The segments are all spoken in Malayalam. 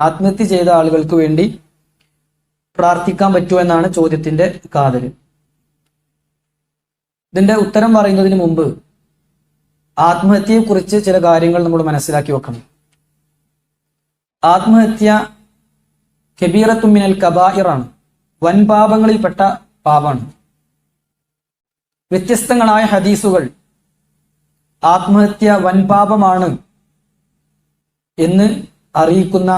ആത്മഹത്യ ചെയ്ത ആളുകൾക്ക് വേണ്ടി പ്രാർത്ഥിക്കാൻ പറ്റുമോ എന്നാണ് ചോദ്യത്തിന്റെ കാതൽ ഇതിന്റെ ഉത്തരം പറയുന്നതിന് മുമ്പ് ആത്മഹത്യയെ കുറിച്ച് ചില കാര്യങ്ങൾ നമ്മൾ മനസ്സിലാക്കി വെക്കണം. ആത്മഹത്യ കബീറത്തുമിനൽ കബായിറാണ് വൻപാപങ്ങളിൽപ്പെട്ട പാപമാണ് വ്യത്യസ്തങ്ങളായ ഹദീസുകൾ ആത്മഹത്യ വൻപാപമാണ് എന്ന് അറിയിക്കുന്ന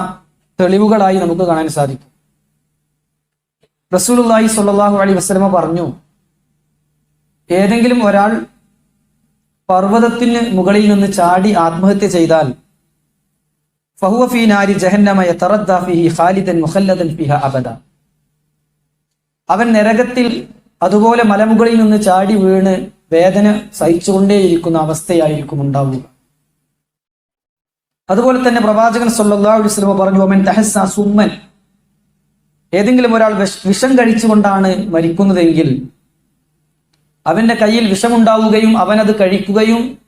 തെളിവുകളായി നമുക്ക് കാണാൻ സാധിക്കും. റസൂലുള്ളാഹി സ്വല്ലല്ലാഹു അലൈഹി വസല്ലമ പറഞ്ഞു ഏതെങ്കിലും ഒരാൾ പർവതത്തിന് മുകളിൽ നിന്ന് ചാടി ആത്മഹത്യ ചെയ്താൽ ഫഹുവ ഫീ നാരി ജഹന്നമ യതറദ്ദ ഫീഹി ഖാലിദൻ മുഖല്ലദൻ ഫിഹ അബദ. അവൻ നരകത്തിൽ അതുപോലെ മലമുകളിൽ നിന്ന് ചാടി വീണ് വേദന സഹിച്ചുകൊണ്ടേയിരിക്കുന്ന അവസ്ഥയായിരിക്കും ഉണ്ടാവുക. അതുപോലെ തന്നെ പ്രവാചകൻ സല്ലല്ലാഹു അലൈഹി വസല്ലം പറഞ്ഞു ഒമൻ തഹസ്സ സുമ്മൻ. ഏതെങ്കിലും ഒരാൾ വിഷ- കഴിച്ചുകൊണ്ടാണ് മരിക്കുന്നതെങ്കിൽ അവന്റെ കയ്യിൽ വിഷമുണ്ടാവുകയും അവൻ അത് കഴിക്കുകയും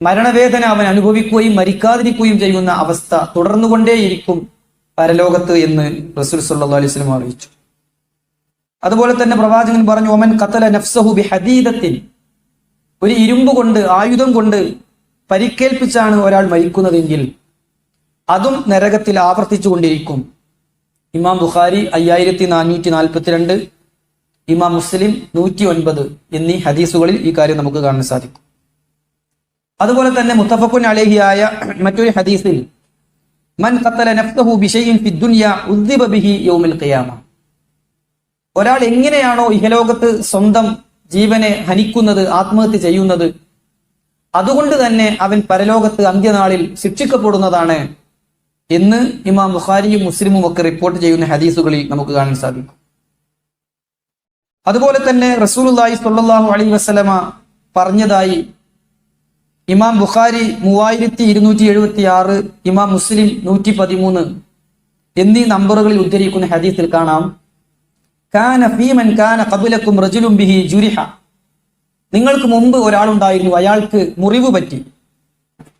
മരണവേദന അവൻ അനുഭവിക്കുകയും മരിക്കാതിരിക്കുകയും ചെയ്യുന്ന അവസ്ഥ തുടർന്നുകൊണ്ടേയിരിക്കും പരലോകത്ത് എന്ന് റസൂൽ സല്ലല്ലാഹു അലൈഹി വസല്ലം അറിയിച്ചു. അതുപോലെ തന്നെ പ്രവാചകൻ പറഞ്ഞു ഒമൻ ഖതല നഫ്സഹു ബി ഹദീദത്തിൻ ഒരു ഇരുമ്പ് കൊണ്ട് ആയുധം കൊണ്ട് പരിക്കേൽപ്പിച്ചാണ് ഒരാൾ മരിക്കുന്നതെങ്കിൽ അതും നരകത്തിൽ ആവർത്തിച്ചു കൊണ്ടിരിക്കും ഇമാം ബുഖാരി അയ്യായിരത്തി നാനൂറ്റി നാൽപ്പത്തിരണ്ട് ഇമാം മുസ്ലിം നൂറ്റി ഒൻപത് എന്നീ ഹദീസുകളിൽ ഈ കാര്യം നമുക്ക് കാണാൻ സാധിക്കും. അതുപോലെ തന്നെ മുത്തഫക്കുൻ അലേഹിയായ മറ്റൊരു ഹദീസിൽ മൻ ഖത്തല നഫ്സഹു ഫിദ്ദുനിയ ഉദ്ദിബ ബിഹി യൗമിൽ ഖിയാമ. ഒരാൾ എങ്ങനെയാണോ ഇഹലോകത്ത് സ്വന്തം ജീവനെ ഹനിക്കുന്നത് ആത്മഹത്യ ചെയ്യുന്നത് അതുകൊണ്ട് തന്നെ അവൻ പരലോകത്ത് അന്ത്യനാളിൽ ശിക്ഷിക്കപ്പെടുന്നതാണ് എന്ന് ഇമാം ബുഖാരിയും മുസ്ലിമും ഒക്കെ റിപ്പോർട്ട് ചെയ്യുന്ന ഹദീസുകളിൽ നമുക്ക് കാണാൻ സാധിക്കും. അതുപോലെ തന്നെ റസൂലുള്ളാഹി സ്വല്ലല്ലാഹു അലൈഹി വസല്ലമ പറഞ്ഞതായി ഇമാം ബുഖാരി മൂവായിരത്തി ഇരുന്നൂറ്റി എഴുപത്തി ആറ് ഇമാം മുസ്ലിം നൂറ്റി പതിമൂന്ന് എന്നീ നമ്പറുകളിൽ ഉദ്ധരിക്കുന്ന ഹദീസിൽ കാണാം. കാന ഫീമൻ കാന കബുലക്കും റജുലും ബിഹി ജുരിഹ. നിങ്ങൾക്ക് മുമ്പ് ഒരാളുണ്ടായിരുന്നു അയാൾക്ക് മുറിവ് പറ്റി.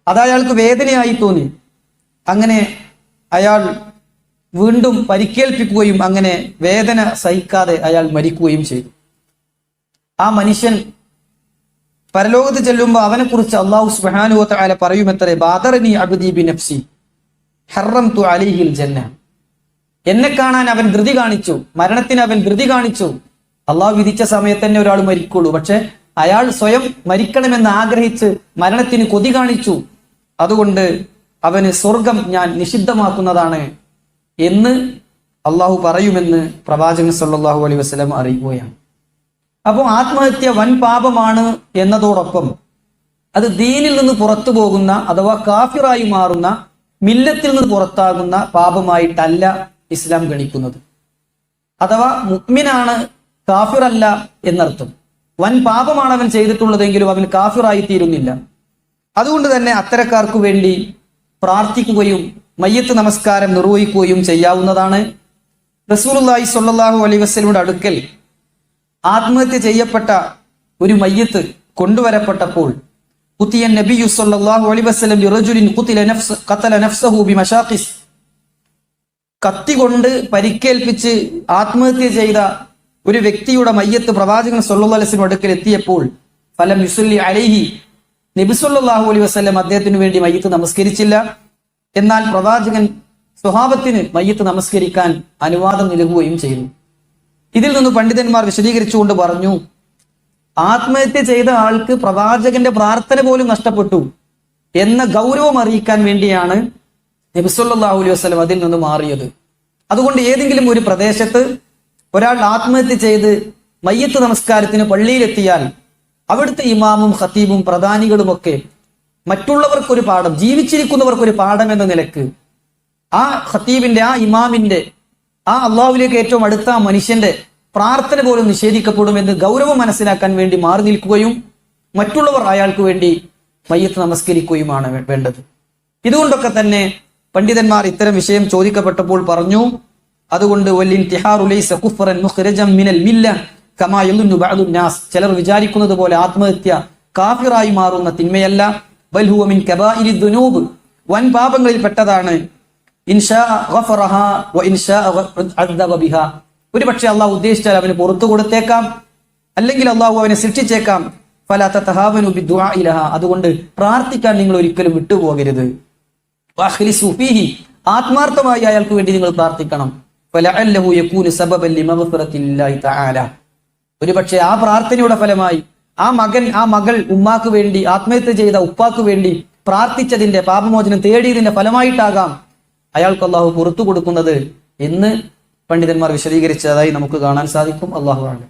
അത് അയാൾക്ക് വേദനയായി തോന്നി. അങ്ങനെ അയാൾ വീണ്ടും പരിക്കേൽപ്പിക്കുകയും അങ്ങനെ വേദന സഹിക്കാതെ അയാൾ മരിക്കുകയും ചെയ്തു. ആ മനുഷ്യൻ പരലോകത്ത് ചെല്ലുമ്പോൾ അവനെ കുറിച്ച് അള്ളാഹു സുബാനുവത്ത പറയുമെത്രേ? ബാദറനി അബുദി ബി നഫ്സി ഹറം തു അലിഹിൽ ജന്ന എന്നെ കാണാൻ അവൻ ധൃതി കാണിച്ചു മരണത്തിന് അവൻ ധൃതി കാണിച്ചു. അള്ളാഹു വിധിച്ച സമയത്ത് തന്നെ ഒരാൾ മരിക്കുള്ളൂ. പക്ഷെ അയാൾ സ്വയം മരിക്കണമെന്ന് ആഗ്രഹിച്ച് മരണത്തിന് കൊതി കാണിച്ചു. അതുകൊണ്ട് അവന് സ്വർഗം ഞാൻ നിഷിദ്ധമാക്കുന്നതാണ് എന്ന് അള്ളാഹു പറയുമെന്ന് പ്രവാചകൻ സല്ലാഹു അലൈ വസ്ലം അറിയിക്കുകയാണ്. അപ്പോൾ ആത്മഹത്യ വൻ പാപമാണ് എന്നതോടൊപ്പം അത് ദീനിൽ നിന്ന് പുറത്തു പോകുന്ന അഥവാ കാഫിറായി മാറുന്ന മില്ലത്തിൽ നിന്ന് പുറത്താകുന്ന പാപമായിട്ടല്ല ഇസ്ലാം ഗണിക്കുന്നത്. അഥവാ മുക്മിനാണ് കാഫിറല്ല എന്നർത്ഥം. വൻ പാപമാണ് അവൻ ചെയ്തിട്ടുള്ളതെങ്കിലും അവൻ കാഫിറായി തീരുന്നില്ല അതുകൊണ്ട് തന്നെ അത്തരക്കാർക്ക് വേണ്ടി പ്രാർത്ഥിക്കുകയും മയ്യത്ത് നമസ്കാരം നിർവഹിക്കുകയും ചെയ്യാവുന്നതാണ്. റസൂലുള്ളാഹി സ്വല്ലല്ലാഹു അലൈഹി വസല്ലമയുടെ അടുക്കൽ ആത്മഹത്യ ചെയ്യപ്പെട്ട ഒരു മയ്യത്ത് കൊണ്ടുവരപ്പെട്ടപ്പോൾ കുത്തിയ നബിയു യുസൊല്ലാഹു അലൈഹി വസല്ലം ബിറജുലിൻ ഖുതില നഫ്സ് ഖതല നഫ്സഹു ബിമശാഖിസ്. കത്തി കൊണ്ട് പരിക്കേൽപ്പിച്ച് ആത്മഹത്യ ചെയ്ത ഒരു വ്യക്തിയുടെ മയ്യത്ത് പ്രവാചകൻ സല്ലല്ലാഹു അലൈഹി വസല്ലം അടുക്കൽ എത്തിയപ്പോൾ ഫലം യുസല്ലി അലൈഹി. നബി സല്ലല്ലാഹു അലൈഹി വസല്ലം അദ്ദേഹത്തിന് വേണ്ടി മയ്യത്ത് നമസ്കരിച്ചില്ല. എന്നാൽ പ്രവാചകൻ സ്വഭാവത്തിന് മയ്യത്ത് നമസ്കരിക്കാൻ അനുവാദം നൽകുകയും ചെയ്തു. ഇതിൽ നിന്ന് പണ്ഡിതന്മാർ വിശദീകരിച്ചുകൊണ്ട് പറഞ്ഞു ആത്മഹത്യ ചെയ്ത ആൾക്ക് പ്രവാചകന്റെ പ്രാർത്ഥന പോലും നഷ്ടപ്പെട്ടു എന്ന ഗൗരവം അറിയിക്കാൻ വേണ്ടിയാണ് നബിസുല്ലാഹു അലൈഹി വസ്ലം അതിൽ നിന്ന് മാറിയത്. അതുകൊണ്ട് ഏതെങ്കിലും ഒരു പ്രദേശത്ത് ഒരാൾ ആത്മഹത്യ ചെയ്ത് മയ്യത്ത് നമസ്കാരത്തിന് പള്ളിയിലെത്തിയാൽ അവിടുത്തെ ഇമാമും ഖത്തീബും പ്രധാനികളുമൊക്കെ മറ്റുള്ളവർക്കൊരു പാഠം ജീവിച്ചിരിക്കുന്നവർക്കൊരു പാഠം എന്ന നിലയ്ക്ക് ആ ഖത്തീബിന്റെ ആ ഇമാമിന്റെ ആ അള്ളാഹുലേക്ക് ഏറ്റവും അടുത്ത മനുഷ്യന്റെ പ്രാർത്ഥന പോലും നിഷേധിക്കപ്പെടുമെന്ന് ഗൗരവം മനസ്സിലാക്കാൻ വേണ്ടി മാറി നിൽക്കുകയും മറ്റുള്ളവർ അയാൾക്ക് വേണ്ടി മയ്യത്ത് നമസ്കരിക്കുകയുമാണ് വേണ്ടത്. ഇതുകൊണ്ടൊക്കെ തന്നെ പണ്ഡിതന്മാർ ഇത്തരം വിഷയം ചോദിക്കപ്പെട്ടപ്പോൾ പറഞ്ഞു അതുകൊണ്ട് ചിലർ വിചാരിക്കുന്നത് പോലെ ആത്മഹത്യ കാഫിറായി മാറുന്ന തിന്മയല്ല. വൻ പാപങ്ങളിൽ പെട്ടതാണ്. ഒരു പക്ഷേ അള്ളാഹു ഉദ്ദേശിച്ചാൽ അവന് പുറത്തു കൊടുത്തേക്കാം. അല്ലെങ്കിൽ അള്ളാഹു അവനെ സൃഷ്ടിച്ചേക്കാം. അതുകൊണ്ട് പ്രാർത്ഥിക്കാൻ നിങ്ങൾ ഒരിക്കലും വിട്ടുപോകരുത്. ആത്മാർത്ഥമായി അയാൾക്ക് വേണ്ടി നിങ്ങൾ പ്രാർത്ഥിക്കണം. തആല. ഒരുപക്ഷെ ആ പ്രാർത്ഥനയുടെ ഫലമായി ആ മകൻ ആ മകൾ ഉമ്മാക്ക് വേണ്ടി ആത്മഹത്യ ചെയ്ത ഉപ്പാക്ക് വേണ്ടി പ്രാർത്ഥിച്ചതിന്റെ പാപമോചനം തേടിയതിന്റെ ഫലമായിട്ടാകാം അയാൾക്ക് അള്ളാഹു പുറത്തു കൊടുക്കുന്നത് എന്ന് പണ്ഡിതന്മാർ വിശദീകരിച്ചതായി നമുക്ക് കാണാൻ സാധിക്കും. അള്ളാഹു ആണ്